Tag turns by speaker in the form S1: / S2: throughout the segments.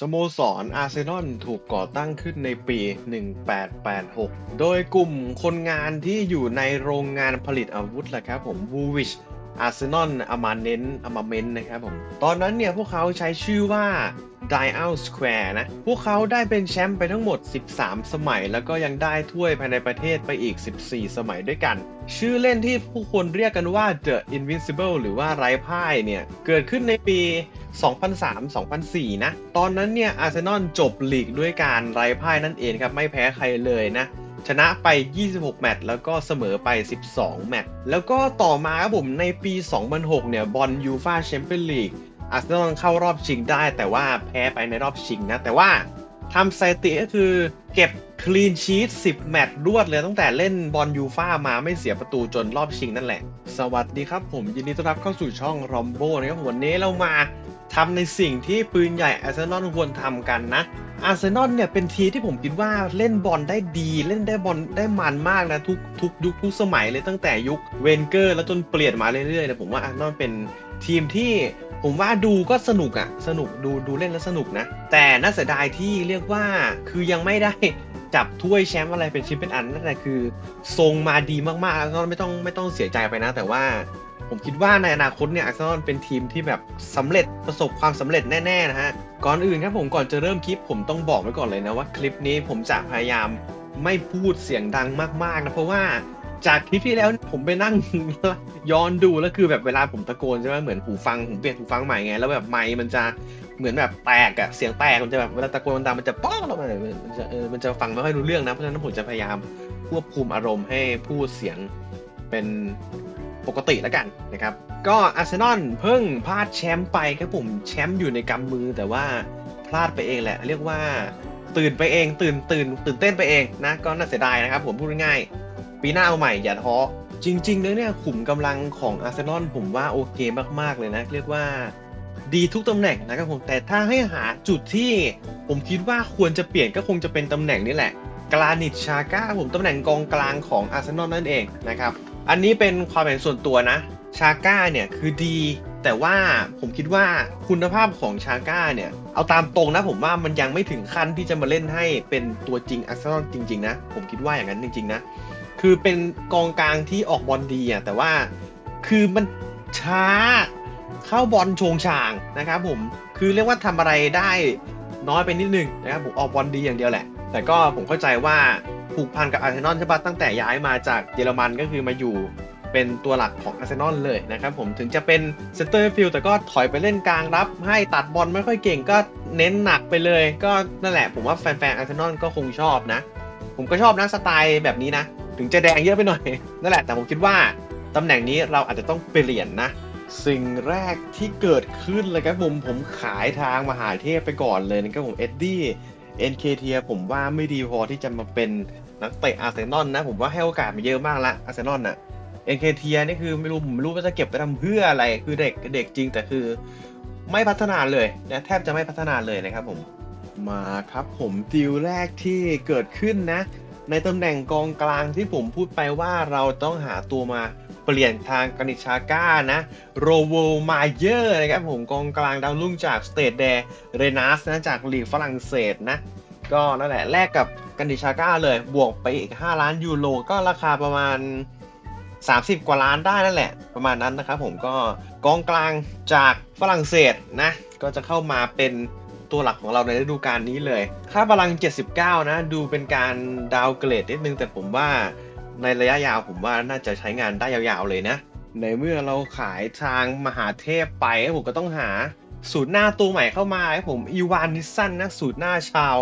S1: สโมสรอาร์เซนอลถูกก่อตั้งขึ้นในปี 1886 โดยกลุ่มคนงานที่อยู่ในโรงงานผลิตอาวุธแหละครับผมวูวิช อาร์เซนอลอามาเน้นอามาเมนนะครับผม ตอนนั้นเนี่ยพวกเขาใช้ชื่อว่า Dial Square นะ พวกเขาได้เป็นแชมป์ไปทั้งหมด 13 สมัย แล้วก็ยังได้ถ้วยภายในประเทศไปอีก 14 สมัยด้วยกัน ชื่อเล่นที่ผู้คนเรียกกันว่า The Invincible หรือว่าไร้พ่ายเนี่ย เกิดขึ้นในปี 2003-2004 นะ ตอนนั้นเนี่ยอาร์เซนอลจบลีกด้วยการไร้พ่ายนั่นเองครับ ไม่แพ้ใครเลยนะ ชนะไป 26 แมตช์แล้วก็เสมอไป 12 แมตช์แล้วก็ต่อมาครับผมในปี 2006 เนี่ยบอลยูฟาแชมเปี้ยนลีกอาร์เซนอลเข้ารอบชิงได้ แต่ว่าแพ้ไปในรอบชิงนะ แต่ว่าทำสถิติก็คือเก็บคลีนชีต10 แมตช์รวดเลยตั้งแต่เล่นบอลยูฟามาไม่เสียประตูจนรอบชิงนั่นแหละ สวัสดีครับผมยินดีต้อนรับเข้าสู่ช่องรอมโบนะครับวันนี้เรามา ทำในสิ่งที่ปืนใหญ่อาร์เซนอลควรทำกันนะอาร์เซนอลเนี่ยเป็นทีมที่ผมคิดว่าเล่นบอลได้ดีเล่นได้บอลได้มันมากนะทุกทุกยุคทุกสมัยเลยตั้งแต่ยุคเวนเกอร์แล้วจนเปลี่ยนมาเรื่อยๆนะผมว่าอาร์เซนอลเป็นทีมที่ผมว่าดูก็สนุกอะสนุกดูดูเล่นแล้วสนุกนะ แต่น่าเสียดายที่เรียกว่าคือยังไม่ได้จับถ้วยแชมป์อะไรเป็นชิ้นเป็นอันนั่นแหละคือ ทรงมาดีมากๆอาร์เซนอลไม่ต้องไม่ต้องเสียใจไปนะ แต่ว่า ผมคิดว่าในอนาคตเนี่ยอาร์เซนอลเป็นทีมที่แบบสำเร็จประสบความสำเร็จแน่ๆนะฮะ ก่อนอื่นครับผมก่อนจะเริ่มคลิป ผมต้องบอกไว้ก่อนเลยนะว่าคลิปนี้ผมจะพยายามไม่พูดเสียงดังมากๆนะเพราะว่าจากคลิปที่แล้วผมไปนั่งย้อนดูแล้วคือแบบเวลาผมตะโกนใช่ไหมเหมือนหูฟังผมเปลี่ยนหูฟังใหม่ไงแล้วแบบไมค์มันจะเหมือนแบบแตกอะเสียงแตกมันจะแบบเวลาตะโกนดังมันจะป้องลงมามันจะเออมันจะฟังไม่ค่อยรู้เรื่องนะเพราะฉะนั้นผมจะพยายามควบคุมอารมณ์ให้พูดเสียงเป็น ปกติแล้วกันนะครับ ก็อาร์เซนอลเพิ่งพลาดแชมป์ไปครับผมแชมป์อยู่ในกำมือแต่ว่าพลาดไปเองแหละ เรียกว่าตื่นไปเอง ตื่นตื่นตื่นเต้นไปเองนะก็น่าเสียดายนะครับผมพูดง่ายๆปีหน้าเอาใหม่อย่าท้อจริงๆแล้วเนี่ยขุมกำลังของอาร์เซนอลผมว่าโอเคมากๆเลยนะ เรียกว่าดีทุกตำแหน่งนะครับผมแต่ถ้าให้หาจุดที่ผมคิดว่าควรจะเปลี่ยนก็คงจะเป็นตำแหน่งนี้แหละกรานิตชาก้าผมตำแหน่งกองกลางของอาร์เซนอลนั่นเองนะครับ อันนี้เป็นความเห็นส่วนตัวนะชาก้าเนี่ยคือดี แต่ว่าผมคิดว่าคุณภาพของชาก้าเนี่ย เอาตามตรงนะผมว่ามันยังไม่ถึงขั้นที่จะมาเล่นให้เป็นตัวจริงอาร์เซนอลจริง ๆ นะ ผมคิดว่าอย่างนั้นจริง ๆ นะ คือเป็นกองกลางที่ออกบอลดีอะแต่ว่าคือมันช้าเข้าบอลชงช่างนะครับผมคือเรียกว่าทำอะไรได้น้อยไปนิดนึงนะครับผมออกบอลดีอย่างเดียวแหละ แต่ก็ผมเข้าใจว่าผูกพันกับอาร์เซนอลใช่ปะตั้งแต่ย้ายมาจากเยอรมันก็คือมาอยู่เป็นตัวหลักของอาร์เซนอลเลยนะครับผมถึงจะเป็นเซนเตอร์ฟิลแต่ก็ถอยไปเล่นกลางรับ ให้ตัดบอลไม่ค่อยเก่งก็เน้นหนักไปเลย ก็นั่นแหละผมว่าแฟนๆอาร์เซนอลก็คงชอบนะ ผมก็ชอบนะสไตล์แบบนี้นะ ถึงจะแดงเยอะไปหน่อย นั่นแหละแต่ผมคิดว่าตำแหน่งนี้เราอาจจะต้องเปลี่ยนนะ สิ่งแรกที่เกิดขึ้นเลยครับผมผมขายทางมหาเทพไปก่อนเลยนะครับผมเอ็ดดี้ เอ็นเคเทียผมว่าไม่ดีพอที่จะมาเป็นนักเตะอาร์เซนอลนะ ผมว่าให้โอกาสมาเยอะมากละอาร์เซนอลน่ะเอ็นเคเทียนี่คือไม่รู้ผมไม่รู้ว่าจะเก็บไปทำเพื่ออะไรคือเด็กเด็กจริงแต่คือไม่พัฒนาเลยนะแทบจะไม่พัฒนาเลยนะครับผมมาครับผมดีลแรกที่เกิดขึ้นนะ ในตำแหน่งกองกลางที่ผมพูดไปว่าเราต้องหาตัวมาเปลี่ยนทางกานิชาก้านะโรโวมาเยอร์นะครับผมกองกลางดาวรุ่งจากสเตทแดเรนัสนะจากลีกฝรั่งเศสนะ ก็นั่นแหละแลกกับกานิชาก้าเลยบวกไปอีก 5 ล้านยูโรก็ราคาประมาณ 30 กว่าล้านได้นั่นแหละ ประมาณนั้นนะครับผมก็กองกลางจากฝรั่งเศสนะ ก็จะเข้ามาเป็น ตัวหลักของเราในฤดูกาลนี้เลย ค่าพลัง 79 นะ ดูเป็นการดาวเกรดนิดนึง แต่ผมว่าในระยะยาวผมว่าน่าจะใช้งานได้ยาวๆเลยนะ ในเมื่อเราขายทางมหาเทพไปผมก็ต้องหาสูตรหน้าตัวใหม่เข้ามาให้ผมอีวานนิสซันนะสูตรหน้าชาว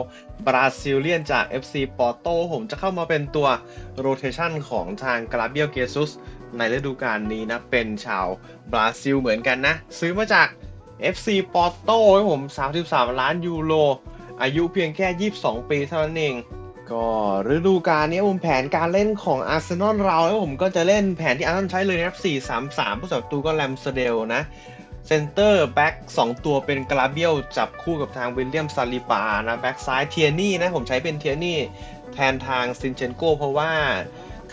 S1: บราซิลเลียนจาก FC ปอร์โตผมจะเข้ามาเป็นตัวโรเทชันของทางกราเบียลเกซุสในฤดูกาลนี้นะ เป็นชาวบราซิลเหมือนกันนะ ซื้อมาจาก FC ปอร์โตให้ผม 33 ล้านยูโร อายุเพียงแค่ 22 ปีเท่านั้นเอง ก็ฤดูกาลนี้ผมแผนการเล่นของอาร์เซนอลเราแล้วผมก็จะเล่นแผนที่อาร์เซนอลใช้เลยนะครับ 4-3-3 ผู้สับตูก็แรมสเดลนะเซนเตอร์แบ็ก2ตัวเป็นกราเบียลจับคู่กับทางวิลเลียมซาลิบานะแบ็กซ้ายเทียนี่นะผมใช้เป็นเทียนี่แทนทางซินเชนโกเพราะว่า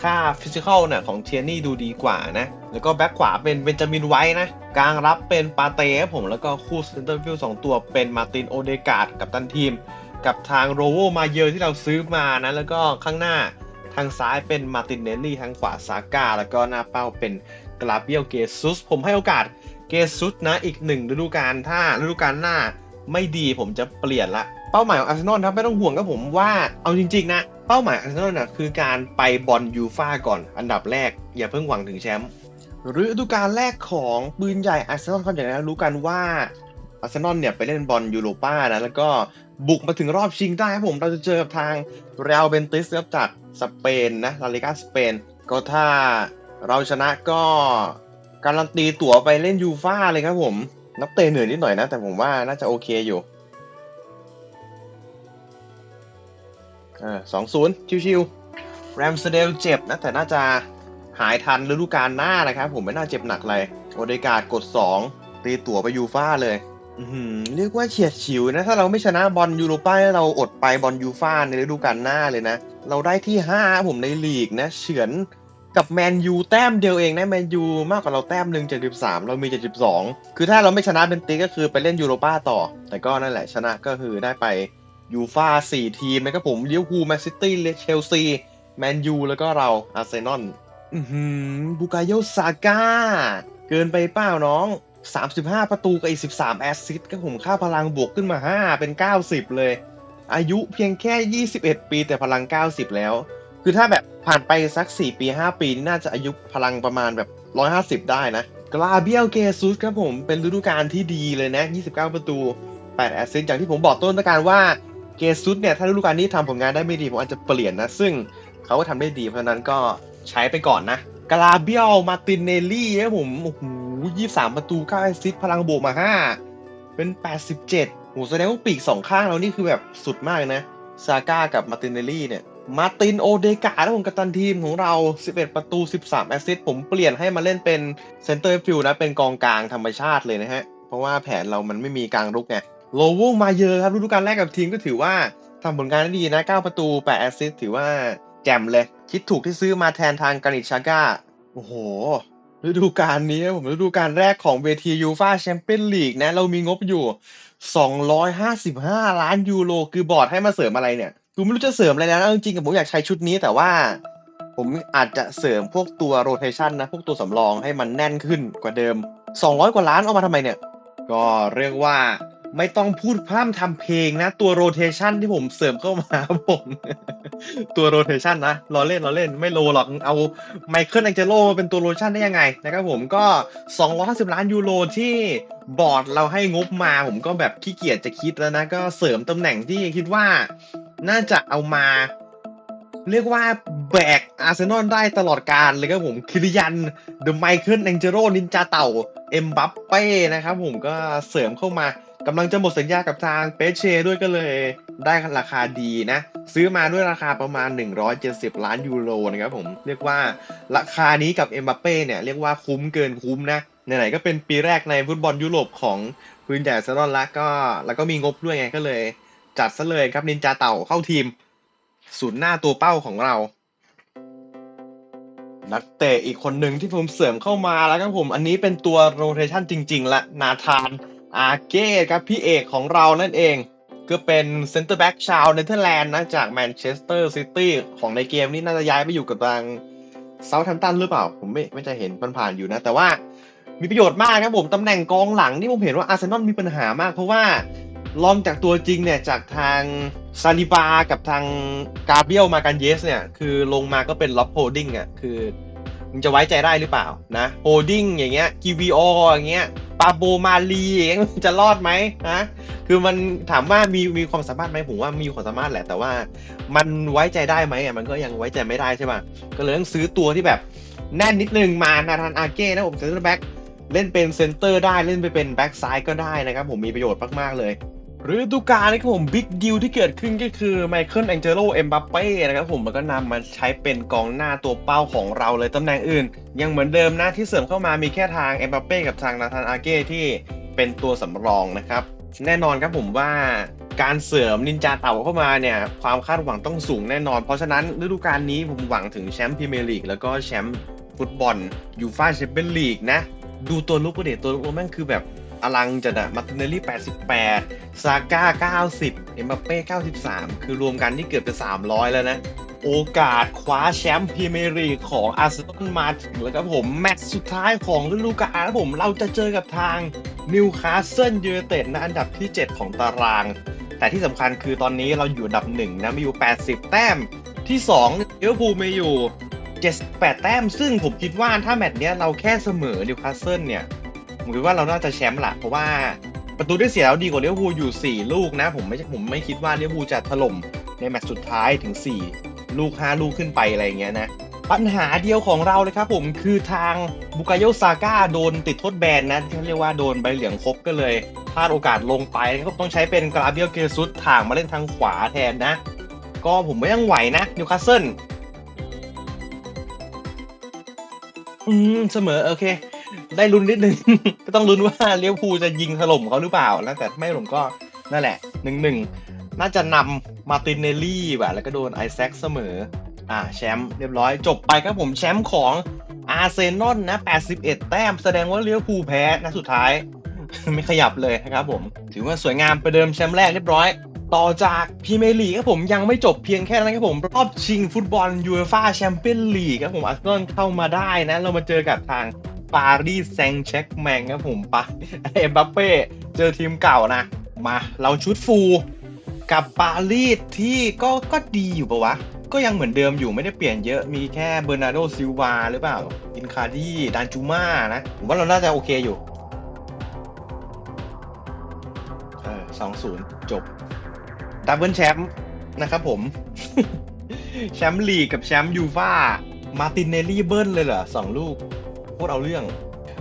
S1: ค่าฟิสิกอลเนี่ยของเทียนี่ดูดีกว่านะ แล้วก็แบ็คขวาเป็นเบนจามินไว้นะ กลางรับเป็นปาเต้ครับผมแล้วก็คู่เซนเตอร์ฟิลด์สองตัวเป็นมาตินโอเดกาดกับตันทีม กับทางโรโวมาเยอร์ที่เราซื้อมานะ แล้วก็ข้างหน้าทางซ้ายเป็นมาตินเนลลี่ทางขวาซาก้าแล้วก็หน้าเป้าเป็นกราเบียลเกซุส ผมให้โอกาสเกซุสนะอีกหนึ่งฤดูกาลถ้าฤดูกาลหน้าไม่ดีผมจะเปลี่ยนละ เป้าหมายของอาร์เซนอลครับไม่ต้องห่วงครับผมว่าเอาจริงๆนะ เป้าหมายอาร์เซนอลนะคือการไปบอลยูฟ่าก่อนอันดับแรก อย่าเพิ่งหวังถึงแชมป์ฤดูกาลแรกของปืนใหญ่อาร์เซนอลครับอย่างที่เรารู้กันว่าอาร์เซนอลเนี่ยไปเล่นบอลยูโรป้านะแล้วก็บุกมาถึงรอบชิงได้ครับผม เราจะเจอกับทางเรอัลเบนติสครับจากสเปนนะลาลิกาสเปน ก็ถ้าเราชนะก็การันตีตั๋วไปเล่นยูฟ่าเลยครับผม นับเตะเหนื่อยนิดหน่อยนะ แต่ผมว่าน่าจะโอเคอยู่ อ่าสองศูนย์ชิวๆแรมสเดลเจ็บนะ แต่น่าจะหายทันฤดูกาลหน้านะครับ ผมไม่น่าเจ็บหนักเลยโอเดกาดกด 2 ตีตั๋วไปยูฟ่าเลยเรียกว่าเฉียดฉิวนะ ถ้าเราไม่ชนะบอลยูโรป้าเราอดไปบอลยูฟ่าในฤดูกาลหน้าเลยนะ เราได้ที่ 5 ผมในลีกนะ เฉือนกับแมนยูแต้มเดียวเองนะแมนยูมากกว่าเราแต้มหนึ่งเจาก13เรามี72คือถ้าเราไม่ชนะเบนติก็คือไปเล่นยูโรป้าต่อ แต่ก็นั่นแหละชนะก็คือได้ไป ยูฟาสี่ทีมนะครับผมลิเวอร์พูลแมนซิตี้เลเชลซีแมนยูแล้วก็เราอาร์เซนอลบุกาโยซาก้า เกินไปเปล่าน้อง 35 ประตูกับอีก 13 แอสซิสต์ก็ผมค่าพลังบวกขึ้นมา 5 เป็น 90 เลย อายุเพียงแค่ 21 ปีแต่พลัง 90 แล้ว คือถ้าแบบผ่านไปสัก 4 ปี 5 ปีนี่น่าจะอายุพลังประมาณแบบ 150 ได้นะ กลาเบียลเกซุสครับผมเป็นฤดูกาลที่ดีเลยนะ 29 ประตู 8 แอสซิสต์อย่างที่ผมบอกต้นฤดูกาลว่า เกซุสเนี่ยถ้าฤดูกาลนี้ทำผลงานได้ไม่ดีผมอาจจะเปลี่ยนนะ ซึ่งเขาก็ทำได้ดีเพราะนั้นก็ใช้ไปก่อนนะกลาเบียลมาตินเนลลี่ครับผมโอ้โหยี่สามประตูเก้าแอซิสพลังบวกมาห้าเป็น87โหแสดงว่าปีกสองข้างเรานี่คือแบบสุดมากนะซาก้ากับมาตินเนลลี่เนี่ยมาตินโอเดกาแล้วผมกัปตันทีมของเรา 11 ประตู 13 แอสซิสต์ผมเปลี่ยนให้มาเล่นเป็นเซนเตอร์ฟิลด์นะ เป็นกองกลางธรรมชาติเลยนะฮะ เพราะว่าแผนเรามันไม่มีกลางรุกไง โลโวมาเยอะครับฤดูกาลแรกกับทีมก็ถือว่าทำผลงานได้ดีนะ 9 ประตู 8 แอสซิสต์ถือว่าแจ่มเลย คิดถูกที่ซื้อมาแทนทางกานิชาก้า โอ้โห ฤดูกาลนี้ผมฤดูกาลแรกของเวทียูฟาแชมเปี้ยนลีกนะ เรามีงบอยู่ 255 ล้านยูโร คือบอร์ดให้มาเสริมอะไรเนี่ยกูไม่รู้จะเสริมอะไรแล้วนะจริงๆกับผมอยากใช้ชุดนี้แต่ว่า ผมอาจจะเสริมพวกตัวโรเทชันนะ พวกตัวสำรองให้มันแน่นขึ้นกว่าเดิม 200 กว่าล้านเอามาทำไมเนี่ย ก็เรียกว่า ไม่ต้องพูดพร่ำทำเพลงนะ ตัวโรเทชันที่ผมเสริมเข้ามาผม ตัวโรเทชันนะล้อเล่นล้อเล่นไม่โลหรอกเอาไมเคิลแองเจโลมาเป็นตัวโรเทชันได้ยังไงนะครับผมก็ 250 ล้านยูโรที่บอร์ดเราให้งบมาผมก็แบบขี้เกียจจะคิดแล้วนะ ก็เสริมตำแหน่งที่คิดว่าน่าจะเอามา เรียกว่าแบกอาร์เซนอลได้ตลอดการเลยครับผมคิริยันเดอะไมเคิลแองเจโรนินจาเต่าเอ็มบัปเป้นะครับผมก็เสริมเข้ามา กำลังจะหมดสัญญากับทางเปเช่ด้วยก็เลยได้ราคาดีนะ ซื้อมาด้วยราคาประมาณ 170 ล้านยูโรนะครับผมเรียกว่าราคานี้กับเอ็มบัปเป้เนี่ยเรียกว่าคุ้มเกินคุ้มนะไหนๆก็เป็นปีแรกในฟุตบอลยุโรปของพื้นใหญ่อาร์เซนลแล้วก็แล้วก็มีงบด้วยไงก็เลย จัดซะเลยครับนินจาเต่าเข้าทีมศูนย์หน้าตัวเป้าของเรา นักเตะอีกคนหนึ่งที่ผมเสริมเข้ามาแล้วครับผมอันนี้เป็นตัวโรเทชันจริง ๆ ละนาธาน อาเก้ครับพี่เอกของเรานั่นเองก็เป็นเซนเตอร์แบ็กชาวเนเธอร์แลนด์นะจากแมนเชสเตอร์ซิตี้ของในเกมนี้น่าจะย้ายไปอยู่กับทางเซาท์แฮมป์ตันหรือเปล่า ผมไม่ไม่จะเห็นผ่านๆอยู่นะ แต่ว่ามีประโยชน์มากครับผม ตำแหน่งกองหลังนี่ผมเห็นว่าอาร์เซนอลมีปัญหามาก เพราะว่าลองจากตัวจริงเนี่ย จากทางซาลิบากับทางกาเบียลมากันเยสเนี่ย คือลงมาก็เป็นล็อบโฮดดิ้งอะคือ มึงจะไว้ใจได้หรือเปล่านะโฮดิ้งอย่างเงี้ยกีวีโออย่างเงี้ยปาโบมาลีอย่างเงี้ยจะรอดไหมนะคือมันถามว่ามีมีความสามารถไหมผมว่ามีความสามารถแหละ แต่ว่ามันไว้ใจได้ไหมอะมันก็ยังไว้ใจไม่ได้ใช่ป่ะก็เลยต้องซื้อตัวที่แบบแน่นนิดนึงมานาธานอาเก้นะผมเซนเตอร์แบ็กเล่นเป็นเซนเตอร์ได้เล่นไปเป็นแบ็กซ้ายก็ได้นะครับผมมีประโยชน์มากๆเลย ฤดูกาลนี้ครับผมบิ๊กดิวที่เกิดขึ้นก็คือไมเคิลแองเจโลเอ็มบัปเป้นะครับผมมันก็นำมาใช้เป็นกองหน้าตัวเป้าของเราเลยตำแหน่งอื่น ยังเหมือนเดิมนะที่เสริมเข้ามามีแค่ทางเอ็มบัปเป้กับทางนาธานอาเก้ที่เป็นตัวสำรองนะครับแน่นอนครับผมว่าการเสริมนินจาเต่าเข้ามาเนี่ยความคาดหวังต้องสูงแน่นอน เพราะฉะนั้นฤดูกาลนี้ผมหวังถึงแชมป์พรีเมียร์ลีกแล้วก็แชมป์ฟุตบอลยูฟ่าแชมเปี้ยนลีกนะดูตัวลุกก็เด็ตัวลุกแม่งคือแบบ อลังจัดอะมาร์ติเนลลี่ 88 ซาก้า 90 เอ็มบัปเป้ 93 คือรวมกันที่เกือบจะ 300 แล้วนะ โอกาสคว้าแชมป์พรีเมียร์ลีกของอาร์เซนอลมาถึงแล้วครับผม แมตช์สุดท้ายของฤดูกาลผม เราจะเจอกับทางนิวคาสเซิลยูไนเต็ดนะอันดับที่ 7 ของตาราง แต่ที่สำคัญคือตอนนี้เราอยู่อันดับ 1 นะ มีอยู่ 80 แต้ม ที่2เลี้ยวภูลมีอยู่78 แต้ม ซึ่งผมคิดว่าถ้าแมตช์เนี้ยเราแค่เสมอนิวคาสเซิลเนี่ย ผมคิดว่าเราน่าจะแชมป์ละเพราะว่าประตูได้เสียแล้วดีกว่าเลี้ยวภูอยู่ 4 ลูกนะ ผมไม่ผมไม่คิดว่าเลี้ยวภูจะถล่มในแมตช์สุดท้ายถึง 4 ลูก 5 ลูกขึ้นไปอะไรเงี้ยนะ ปัญหาเดียวของเราเลยครับผมคือทางบุกาโยซาก้าโดนติดโทษแบนนะที่เรียกว่าโดนใบเหลืองครบก็เลยพลาดโอกาสลงไปก็ต้องใช้เป็นกราเบียลเกซุสถ่างมาเล่นทางขวาแทนนะ ก็ผมไม่ยังไหวนะนิวคาสเซิลอืมเสมอโอเค ได้ลุ้นนิดนึง ก็ต้องลุ้นว่าเลี้ยวภูจะยิงถล่มเขาหรือเปล่านะแต่ไม่ถล่มก็นั่นแหละหนึ่งหนึ่งน่าจะนำมาตินเนลลี่แบบแล้วก็โดนไอแซคเสมอ อ่าแชมป์เรียบร้อยจบไปครับผมแชมป์ของอาร์เซนอลนะ 81 แต้มแสดงว่าเลี้ยวภูแพ้นะสุดท้าย ไม่ขยับเลยนะครับผม ถือว่าสวยงามประเดิมแชมป์แรกเรียบร้อย ต่อจากพรีเมียร์ลีกครับผมยังไม่จบเพียงแค่นั้นครับผม รอบชิงฟุตบอลยูเอฟ่าแชมเปี้ยนลีกครับผมอาร์เซนอลเข้ามาได้นะ เรามาเจอกับทาง ปารีสแซงต์แช็กแมงครับผมปะเอ็มบัปเป้เจอทีมเก่านะ มาเราชุดฟูกับปารีสที่ก็ก็ดีอยู่ปะวะ ก็ยังเหมือนเดิมอยู่ไม่ได้เปลี่ยนเยอะมีแค่เบอร์นาร์โดซิลวาหรือเปล่า อินคาร์ดีดานจูมานะผมว่าเราน่าจะโอเคอยู่เออสองศูนย์จบ ดับเบิลแชมป์นะครับผม แชมป์ลีกกับแชมป์ยูฟ่ามาตินเนลลี่เบิ้ลเลยเหรอสองลูก ตรเอาเรื่อง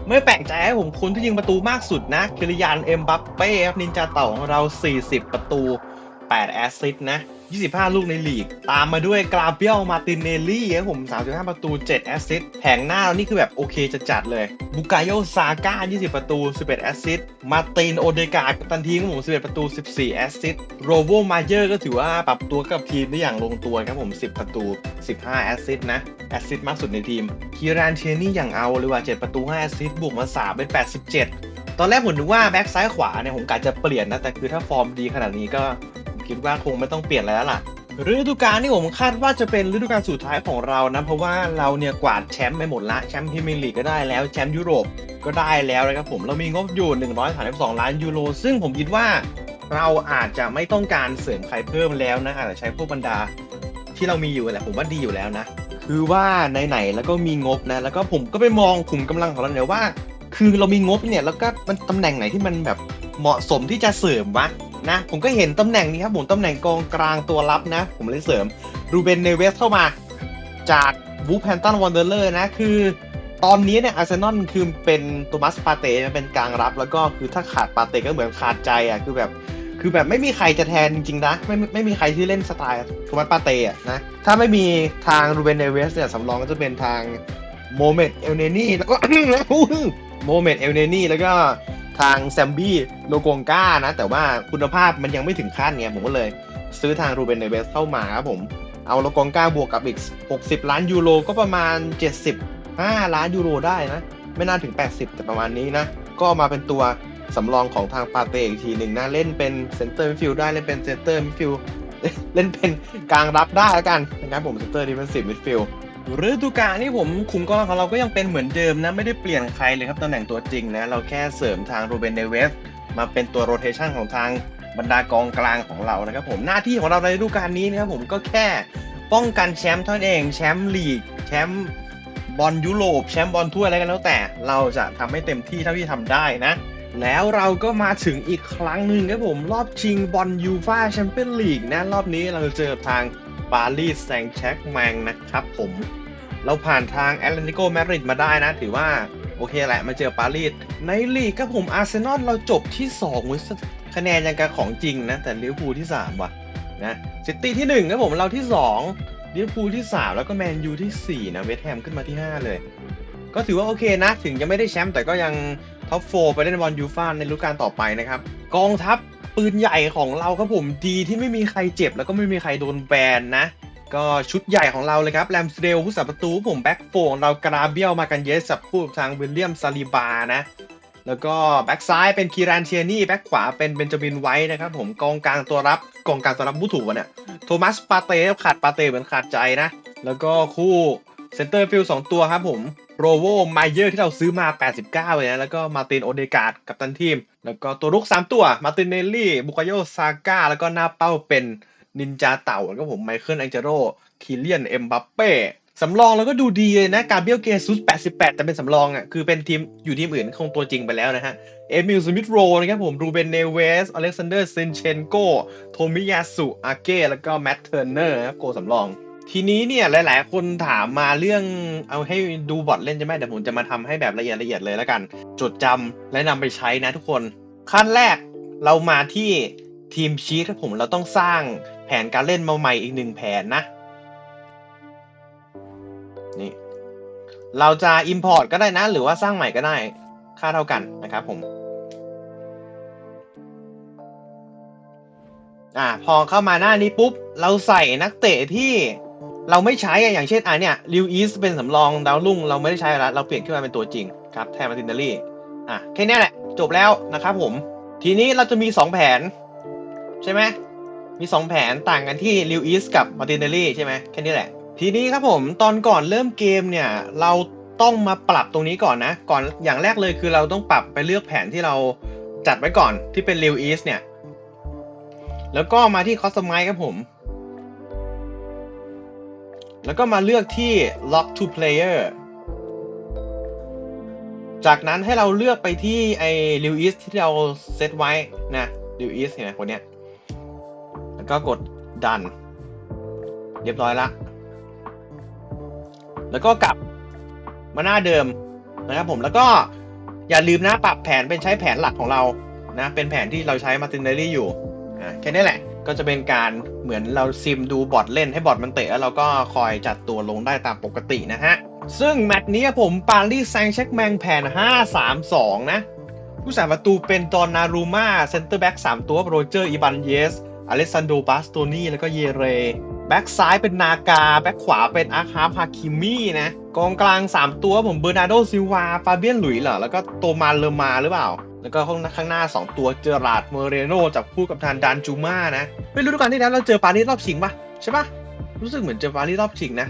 S1: ไม่แปลกใจให้ผมคุณที่ยิงประตูมากสุดนะคิริยานเอ็มบัปเป้ครับนินจาเต่าของเรา 40 ประตู 8 แอสซิสต์นะ 25 ลูกในลีก ตามมาด้วยกราเบียลมาตินเนลลี่ครับผม 35 ประตู 7 แอสซิสต์แผงหน้าเรานี่คือแบบโอเคจะจัดเลย บุกายโยซาก้า 20 ประตู 11 แอสซิสต์มาตินโอเดกากัปตันทีมของผม 11 ประตู 14 แอสซิสต์โรโวมาเยอร์ก็ถือว่าปรับตัวกับทีมได้อย่างลงตัวครับผม 10 ประตู 15 แอสซิสต์นะ แอสซิสต์มากสุดในทีม คีรานเชนี่อย่างเอาเลยว่า 7 ประตู 5 แอสซิสต์บวกมา 3 เป็น 87ตอนแรกผมนึกว่าแบ็กซ้ายขวาเนี่ยผมกะจะเปลี่ยนนะแต่คือถ้าฟอร์มดีขนาดนี้ก็ คิดว่าคงไม่ต้องเปลี่ยนอะไรแล้วล่ะฤดูกาลนี่ผมคาดว่าจะเป็นฤดูกาลสุดท้ายของเรานะ เพราะว่าเราเนี่ยกวาดแชมป์ไปหมดละแชมป์พรีเมียร์ลีกก็ได้แล้วแชมป์ยุโรปก็ได้แล้วนะครับผมเรามีงบอยู่ 132 ล้านยูโรซึ่งผมคิดว่าเราอาจจะไม่ต้องการเสริมใครเพิ่มแล้วนะอาจจะใช้พวกบรรดา ที่เรามีอยู่แหละผมว่าดีอยู่แล้วนะ คือว่าไหนๆแล้วก็มีงบนะ แล้วก็ผมก็ไปมองขุมกำลังของเราเนี่ยว่า คือเรามีงบเนี่ยแล้วก็มันตำแหน่งไหนที่มันแบบเหมาะสมที่จะเสริมวะ นะ ผมก็เห็นตำแหน่งนี้ครับผมตำแหน่งกองกลางตัวรับนะ ผมเลยเสริมรูเบนเนเวสเข้ามา จากวูแพนตันวันเดอร์เลอร์นะ คือ ตอนนี้เนี่ยอาร์เซนอลคือเป็นโทมัสปาเต้เป็นกลางรับแล้วก็คือถ้าขาดปาเต้ก็เหมือนขาดใจอะคือแบบคือแบบไม่มีใครจะแทนจริงๆนะไม่ไม่มีใครที่เล่นสไตล์โทมัสปาเต้อะนะถ้าไม่มีทางรูเบนเนเวสเนี่ยสำรองก็จะเป็นทางโมเมดเอลเนนี่แล้วก็โมเมดเอลเนนี่แล้วก็ ทางแซมบี้โลโกงก้านะ แต่ว่าคุณภาพมันยังไม่ถึงขั้นเนี่ยผมก็เลยซื้อทางรูเบนเนเวสเข้ามาครับผม เอาโลโกงก้าบวกกับอีก 60 ล้านยูโรก็ประมาณ 75 ล้านยูโรได้นะ ไม่น่าถึง 80 แต่ประมาณนี้นะ ก็มาเป็นตัวสำรองของทางปาเต้อีกทีหนึ่งนะ เล่นเป็นเซนเตอร์มิดฟิลด์ได้เล่นเป็นเซนเตอร์มิดฟิลด์เล่นเป็นกลางรับได้แล้วกันนะครับผมเซนเตอร์ดิฟเฟนซีฟมิดฟิลด์ ฤดูกาลนี้ผมคุมกองของเราก็ยังเป็นเหมือนเดิมนะ ไม่ได้เปลี่ยนใครเลยครับตำแหน่งตัวจริงนะ เราแค่เสริมทางโรเบนเนเวสมาเป็นตัวโรเทชันของทางบรรดากองกลางของเรานะครับผมหน้าที่ของเราในฤดูกาลนี้นะครับผมก็แค่ป้องกันแชมป์เท่านั้นเองแชมป์ลีกแชมป์บอลยุโรปแชมป์บอลถ้วยอะไรกันแล้วแต่ เราจะทำให้เต็มที่เท่าที่ทำได้นะ แล้วเราก็มาถึงอีกครั้งหนึ่งครับผมรอบชิงบอลยูฟาแชมเปี้ยนลีกนะรอบนี้เราจะเจอทาง ปารีสแซงต์แช็กแมงนะครับผม เราผ่านทางแอตเลติโกมดริดมาได้นะ ถือว่า โอเคแหละ มาเจอปารีสในลีกครับผมอาร์เซนอลเราจบที่2เว้ยคะแนนยังกับของจริงนะ แต่ลิเวอร์พูลที่ 3 ว่ะนะซิตี้ที่ 1 ครับผมเราที่2ลิเวอร์พูลที่ 3 แล้วก็แมนยูที่ 4 นะเวสต์แฮมขึ้นมาที่ 5 เลย ก็ถือว่าโอเคนะ ถึงยังไม่ได้แชมป์แต่ก็ยังท็อปโฟไปเล่นบอลยูฟ่าในฤดูกาลต่อไปนะครับกองทัพ ปืนใหญ่ของเราครับผมดีที่ไม่มีใครเจ็บแล้วก็ไม่มีใครโดนแบนนะ ก็ชุดใหญ่ของเราเลยครับแรมสเดลผู้สาประตูผมแบ็กโฟงเรากราเบียลมากันเยสสับคู่ทางวิลเลียมซาลิบานะแล้วก็แบ็กซ้ายเป็นคีรานเทียนี่แบ็กขวาเป็นเบนจามินไวท์นะครับผมกองกลางตัวรับกองกลางตัวรับผู้ถูกวะเนี่ยโทมัสปาเต้ขาดปาเต้เหมือนขาดใจนะ แล้วก็คู่เซนเตอร์ฟิลสองตัวครับผม โรโวไมเยอร์ที่เราซื้อมา 89เลยนะแล้วก็มาตินโอเดกาดกับตันทีม แล้วก็ตัวรุก 3 ตัว มาตินเนลลี่ บุคโยซาก้า แล้วก็หน้าเป้าเป็นนินจาเต่า แล้วก็ผมไมเคิลแองเจโรคิเลียน เอ็มบัปเป้ สำรองแล้วก็ดูดีเลยนะ กาเบียลเกซุส 88 แต่เป็นสำรองอะ คือเป็นทีมอยู่ทีมอื่นคงตัวจริงไปแล้วนะฮะ เอมิลสมิธโรนะครับผม รูเบนเนเวส อเล็กซานเดอร์เซนเชนโก โทมิยาสุอาเก้ แล้วก็แมตต์เทอร์เนอร์ครับโกสำรอง ทีนี้เนี่ยหลาย ๆ คนถามมาเรื่องเอาให้ดูบอทเล่นใช่ไหมเดี๋ยวผมจะมาทำให้แบบละเอียดละเอียดเลยแล้วกัน จดจำและนำไปใช้นะทุกคน ขั้นแรกเรามาที่ทีมชีทครับผมเราต้องสร้างแผนการเล่นมาใหม่อีกหนึ่งแผนนะนี่เราจะ Import ก็ได้นะ หรือว่าสร้างใหม่ก็ได้ค่าเท่ากันนะครับผมอ่าพอเข้ามาหน้านี้ปุ๊บ เราใส่นักเตะที่ เราไม่ใช้อะอย่างเช่นอะเนี่ยลิวอีสเป็นสำรองดาวรุ่งเราไม่ได้ใช้แล้วเราเปลี่ยนขึ้นมาเป็นตัวจริงครับแทนมาตินเดลี่อะแค่นี้แหละ จบแล้วนะครับผม ทีนี้เราจะมี 2 แผน ใช่ไหมมี 2 แผนต่างกันที่ลิวอีสกับมาตินเดลี่ใช่ไหมแค่นี้แหละ ทีนี้ครับผมตอนก่อนเริ่มเกมเนี่ยเราต้องมาปรับตรงนี้ก่อนนะ ก่อนอย่างแรกเลยคือเราต้องปรับไปเลือกแผนที่เราจัดไว้ก่อนที่เป็น Real East เนี่ยแล้วก็มาที่ Customize ครับผม แล้วก็มาเลือกที่ Lock to Player จากนั้นให้เราเลือกไปที่ไอ้ Real East ที่เราเซตไว้นะ Real East เห็นไหมคนเนี้ย แล้วก็กดดัน เรียบร้อยละ แล้วก็กลับมาหน้าเดิมนะครับผม แล้วก็อย่าลืมนะปรับแผนเป็นใช้แผนหลักของเรานะ เป็นแผนที่เราใช้มาตินเนอรี่อยู่ อะแค่นี้แหละ ก็จะเป็นการเหมือนเราซิมดูบอทเล่นให้บอทมันเตะแล้วเราก็คอยจัดตัวลงได้ตามปกตินะฮะ ซึ่งแมตช์นี้ผมปารีสแซงเช็คแมงแผน 5-3-2 นะ ผู้สาประตูเป็นดอนนารูมาเซนเตอร์แบ็ก3ตัวโรเจอร์อีบันเยสอเลสซานโดบาสโตนีแล้วก็เยเรแบ็กซ้ายเป็นนากา แบ็กขวาเป็นอาคาฮาคิมี่นะ กองกลาง 3 ตัวผมเบอร์นาโดซิลวาฟาเบียนหลุยส์เหรอ แล้วก็โตมานเลอมาหรือเปล่า แล้วก็ข้างข้างหน้า 2 ตัวเจอราดเมเรโนจับคู่กับทานดานจูมานะไม่รู้ทุกการที่แล้วเราเจอปารีสรอบชิงปะใช่ปะรู้สึกเหมือนเจอปารีสรอบชิงนะ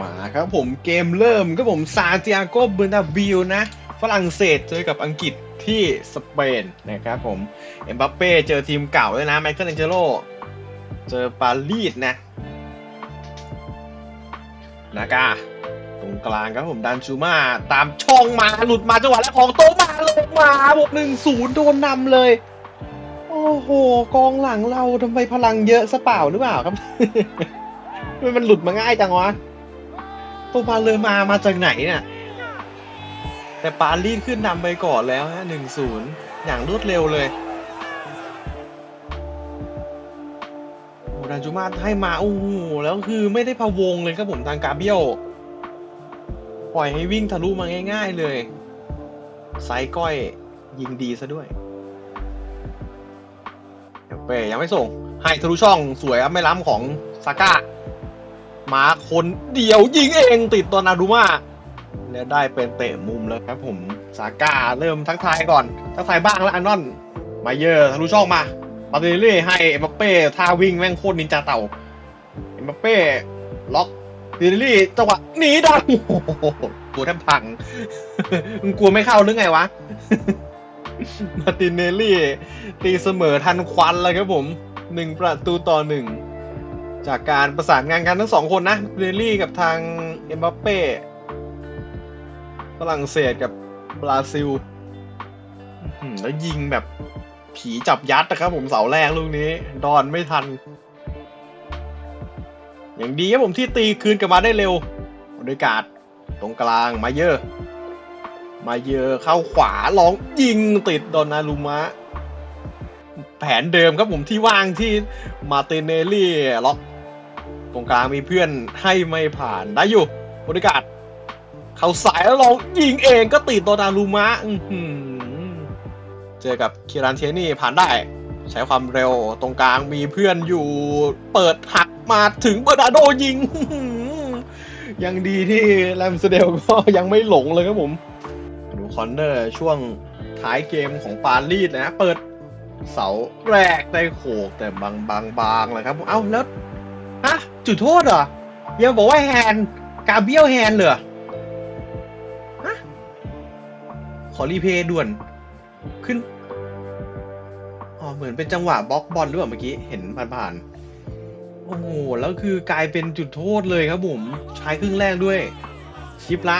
S1: มาครับผมเกมเริ่มก็ผมซาเตียโกเบอร์นาบิลนะ ฝรั่งเศสเจอกับอังกฤษที่สเปนนะครับผมเอ็มบัปเป้เจอทีมเก่าด้วยนะไมเคิลแองเจโลเจอปารีสนะนากา ตรงกลางครับผมดันชูมาตามช่องมาหลุดมาจังหวะแรกของโตมาลงมาบวกหนึ่งศูนย์โดนนำเลย โอ้โห กองหลังเราทำไมพลังเยอะซะเปล่าหรือเปล่าครับทำไมมันหลุดมาง่ายจังวะโตมาเลยมามาจากไหนเนี่ยแต่ปารีสขึ้นนำไปก่อนแล้วฮะหนึ่งศูนย์อย่างรวดเร็วเลยโอ้ดันจูมาให้มาโอ้โหแล้วคือไม่ได้พะวงเลยครับผมทางกาเบียล ปล่อยให้วิ่งทะลุมาง่ายๆเลยไซก้อยยิงดีซะด้วยเดี๋ยวเป้ยังไม่ส่ง ให้ทะลุช่องสวยครับไม่ล้ำของซาก้ามาคนเดียวยิงเองติดตอนารุมาและได้เป็นเตะมุมแล้วครับผมซาก้าเริ่มทักทายก่อน ทักทายบ้างแล้วอันนอนมาเยอะทะลุช่องมาปาเตเล่ให้เอ็มบัปเป้ท่าวิ่งแม่งโคตรนินจาเต่าเอ็มบัปเป้ล็อก เดลิลี่จังหวะหนีดังโอ้โหตัวแทบพัง มึงกลัวไม่เข้าหรือไงวะ มาตินเนลลี่ ตีเสมอทันควันเลยครับผมหนึ่งประตูต่อหนึ่งจากการประสานงานกันทั้งสองคนนะเดลี่กับทางเอ็มบัปเป้ฝรั่งเศสกับบราซิล แล้วยิงแบบผีจับยัดนะครับผมเสาแรกลูกนี้ ดอนไม่ทัน อย่างดีครับผมที่ตีคืนกลับมาได้เร็ว โดยการดตรงกลางมาเยอะ มาเยอะเข้าขวาลองยิงติดดอนนารุมะ แผนเดิมครับผมที่ว่างที่มาร์ติเนลลี่ล็อกตรงกลางมีเพื่อนให้ไม่ผ่านได้อยู่บริการเขาสายแล้วลองยิงเองก็ติดโดนารูมะเจอกับคิรันเชนี่ผ่านได้ ใช้ความเร็วตรงกลางมีเพื่อนอยู่เปิดหัก มาถึงเบอร์นาโดยิง ยังดีที่แรมสเดลก็ยังไม่หลงเลยครับผม ดูคอนเนอร์ช่วงท้ายเกมของปารีสนะ เปิดเสาแรกได้โขกแต่บางบางบางเลยครับ เอ้าแล้วฮะจุดโทษเหรอยังบอกว่าแฮนกาเบียลแฮนเหรอฮะขอรีเพย์ด่วนขึ้น อ๋อ เหมือนเป็นจังหวะบล็อกบอลหรือเปล่าเมื่อกี้ เห็นผ่านๆ โอ้โห แล้วคือกลายเป็นจุดโทษเลยครับผมใช้ครึ่งแรกด้วย ชิปละ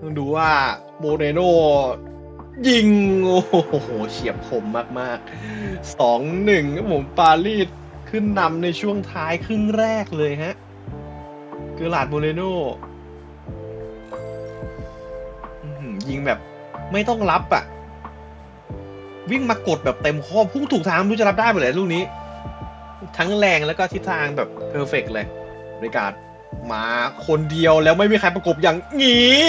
S1: ต้องดูว่าโมเรโนยิง โอ้โหเฉียบคมมากๆสองหนึ่งครับผมปารีสขึ้นนำในช่วงท้ายครึ่งแรกเลยฮะเกอร์ลาดโมเรโนยิงแบบไม่ต้องรับอะ วิ่งมากดแบบเต็มข้อพุ่งถูกทางรู้จะรับได้ไปเลยลูกนี้ ทั้งแรงแล้วก็ทิศทางแบบเพอร์เฟกเลยบริการมาคนเดียวแล้วไม่มีใครประกบอย่างงี้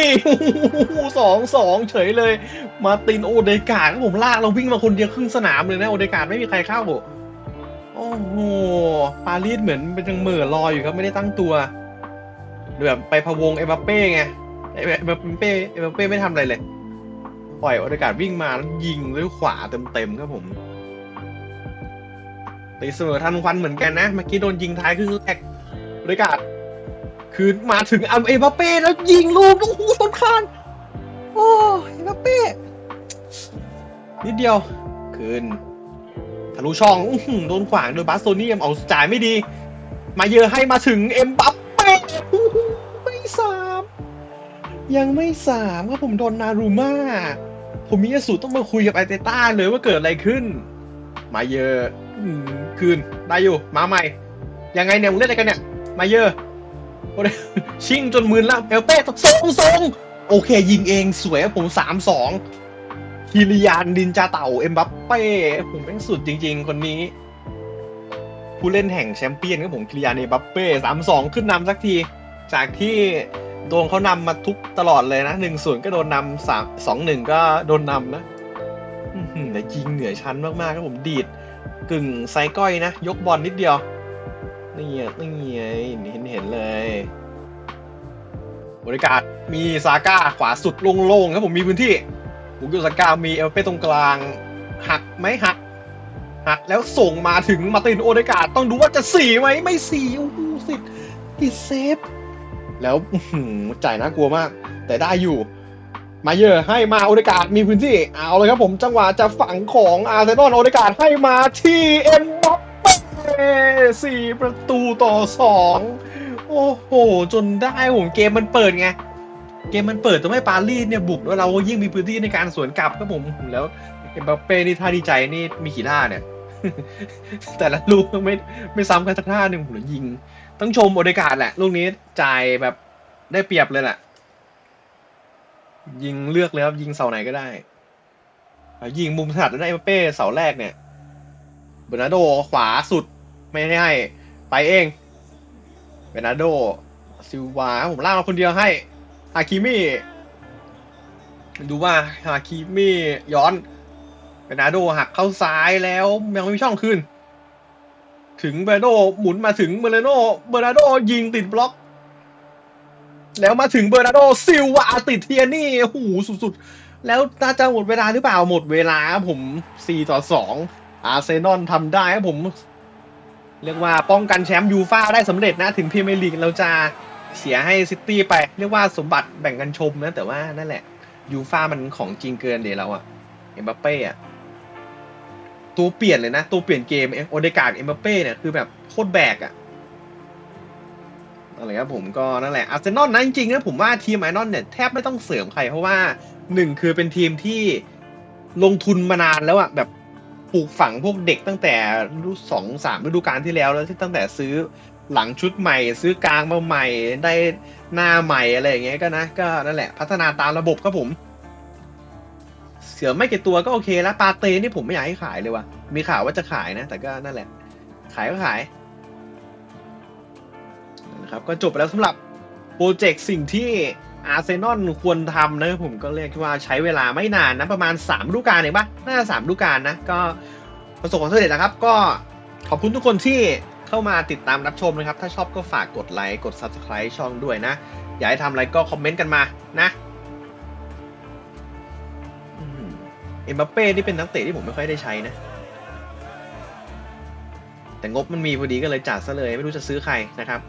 S1: สองสองเฉยเลย มาตินโอเดกาดผมลากเราวิ่งมาคนเดียวครึ่งสนามเลยนะโอเดกาดไม่มีใครเข้าโอ้โหปารีสเหมือนเป็นจังเหม่อลอยอยู่ครับไม่ได้ตั้งตัวแบบไปพะวงเอมบัปเป้ไงเอมบัปเป้เอมบัปเป้ไม่ทำอะไรเลย ปล่อยโอเดกาสวิ่งมาแล้วยิงด้วยขวาเต็มๆครับผม ตีเสมอทันควันเหมือนกันนะ เมื่อกี้โดนยิงท้ายครึ่งแรกโอกาสคือมาถึงอัมเอบัปเป้แล้วยิงลูกโอ้โหต้นคานโอ้เอ็มบัปเป้นิดเดียวคืนทะลุช่องโดนขวางโดยบาสโซนี่เอาจ่ายไม่ดี มาเยอะให้มาถึงเอ็มบัปเป้โอ้โหไม่สามยังไม่สามครับผมโดนนารูมาผมมีสูตรต้องมาคุยกับไอเตต้าเลยว่าเกิดอะไรขึ้น มาเยอะ คืนได้อยู่มาใหม่ ยังไงเนี่ยมึงเล่นอะไรกันเนี่ย มาเยอะโอ้ยชิงจนมืนแล้วเอลเป้สองสองโอเค ยิงเองสวยผมสามสองคิริยานดินจาเต่าเอ็มบัปเป้ผมเป็นสุดจริง ๆ คนนี้ ผู้เล่นแห่งแชมเปี้ยนครับผมคิริยานเอ็มบัปเป้สามสองขึ้นนำสักที จากที่โดนเขานำมาทุกตลอดเลยนะหนึ่งศูนย์ก็โดนนำสามสองหนึ่งก็โดนนำนะแต่ยิงเหนือชั้นมากๆครับผมดีด กึ่งไซก้อยนะ ยกบอลนิดเดียวนี่ไงนี่ไงเห็นเห็นเลย บริการมีซาก้าขวาสุดโล่งๆครับผมมีพื้นที่บุกโยซาก้ามีเอลเป้ตรงกลาง หักไหมหัก หักแล้วส่งมาถึงมาตินโอเดกาดต้องดูว่าจะสี่ไหมไม่สี่โอ้โหสิติดเซฟ แล้วจ่ายน่ากลัวมาก แต่ได้อยู่ มาเยอะให้มาโอเดกาดมีพื้นที่เอาเลยครับผมจังหวะจะฝังของอาร์เซนอลโอเดกาดให้มาที่เอ็มบัปเป้สี่ประตูต่อสองโอ้โห จนได้ผมเกมมันเปิดไง เกมมันเปิดทำให้ปารีสเนี่ยบุกแล้วเรายิ่งมีพื้นที่ในการสวนกลับครับผมแล้วเอ็มบัปเป้นี่ท่าดีใจนี่มีกี่ท่าเนี่ย แต่ละลูกไม่ไม่ซ้ำกันสักท่าหนึ่งผมยิง ต้องชมโอเดกาดแหละลูกนี้จ่ายแบบได้เปรียบเลยแหละ ยิงเลือกเลยครับ ยิงเสาไหนก็ได้ ยิงมุมถนัดได้เอเป้เสาแรกเนี่ยเบนาโดขวาสุดไม่ให้ ไปเองเบนาโดซิลวาผมล่ามาคนเดียวให้ฮาคิมิดูว่าฮาคิมิย้อนเบนาโดหักเข้าซ้ายแล้วยังไม่มีช่องคืนถึงเบนาโดหมุนมาถึงเบอร์นาโดเบนาโดยิงติดบล็อก แล้วมาถึงเบอร์นาร์โดซิลวาติดเทียนี่โอ้โหสุดๆ แล้วน่าจะหมดเวลาหรือเปล่าหมดเวลาครับผม 4 ต่อ 2 อาร์เซนอลทำได้ครับผม เรียกว่าป้องกันแชมป์ยูฟ่าได้สำเร็จนะ ถึงพรีเมียร์ลีกเราจะเสียให้ซิตี้ไป เรียกว่าสมบัติแบ่งกันชมนะ แต่ว่านั่นแหละยูฟ่ามันของจริงเกินเดี๋ยวเราอะเอ็มบัปเป้อะตัวเปลี่ยนเลยนะ ตัวเปลี่ยนเกมเอ็มโอเดกาดเอ็มบัปเป้เนี่ยคือแบบโคตรแบกอะ อะไรครับผมก็นั่นแหละอาร์เซนอลนะจริงๆนะผมว่าทีมไอรอนเนี่ยแทบไม่ต้องเสริมใครเพราะว่าหนึ่งคือเป็นทีมที่ลงทุนมานานแล้วอะแบบปลูกฝังพวกเด็กตั้งแต่ฤดูสองสามฤดูกาลที่แล้วแล้วที่ตั้งแต่ซื้อหลังชุดใหม่ ซื้อกลางมาใหม่ได้หน้าใหม่อะไรอย่างเงี้ยก็นะก็นั่นแหละ พัฒนาตามระบบครับผม เสือไม่กี่ตัวก็โอเคแล้วปาเต้นี่ผมไม่อยากให้ขายเลยว่ะมีข่าวว่าจะขายนะ แต่ก็นั่นแหละ ขายก็ขาย นะครับ ก็จบไปแล้วสำหรับโปรเจกต์สิ่งที่อาร์เซนอลควรทำนะผมก็เรียกว่าใช้เวลาไม่นานนะ ประมาณ3ฤดูกาลเองปะน่าจะสามฤดูกาลนะ ก็ประสบความสำเร็จนะครับ ก็ขอบคุณทุกคนที่เข้ามาติดตามรับชมนะครับ ถ้าชอบก็ฝากกดไลค์กด Subscribe ช่องด้วยนะ อยากให้ทำอะไรก็คอมเมนต์กันมานะเอ็มบัปเป้นี่เป็นนักเตะที่ผมไม่ค่อยได้ใช้นะ แต่งบมันมีพอดีก็เลยจัดซะเลย ไม่รู้จะซื้อใครนะครับ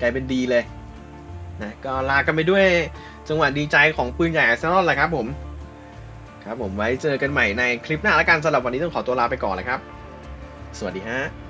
S1: กลายเป็นดีเลยนะก็ลากันไปด้วยจังหวะดีใจของปืนใหญ่อาร์เซนอลแหละครับผม ครับผมไว้เจอกันใหม่ในคลิปหน้าแล้วกันสำหรับวันนี้ต้องขอตัวลาไปก่อนเลยครับ สวัสดีฮะ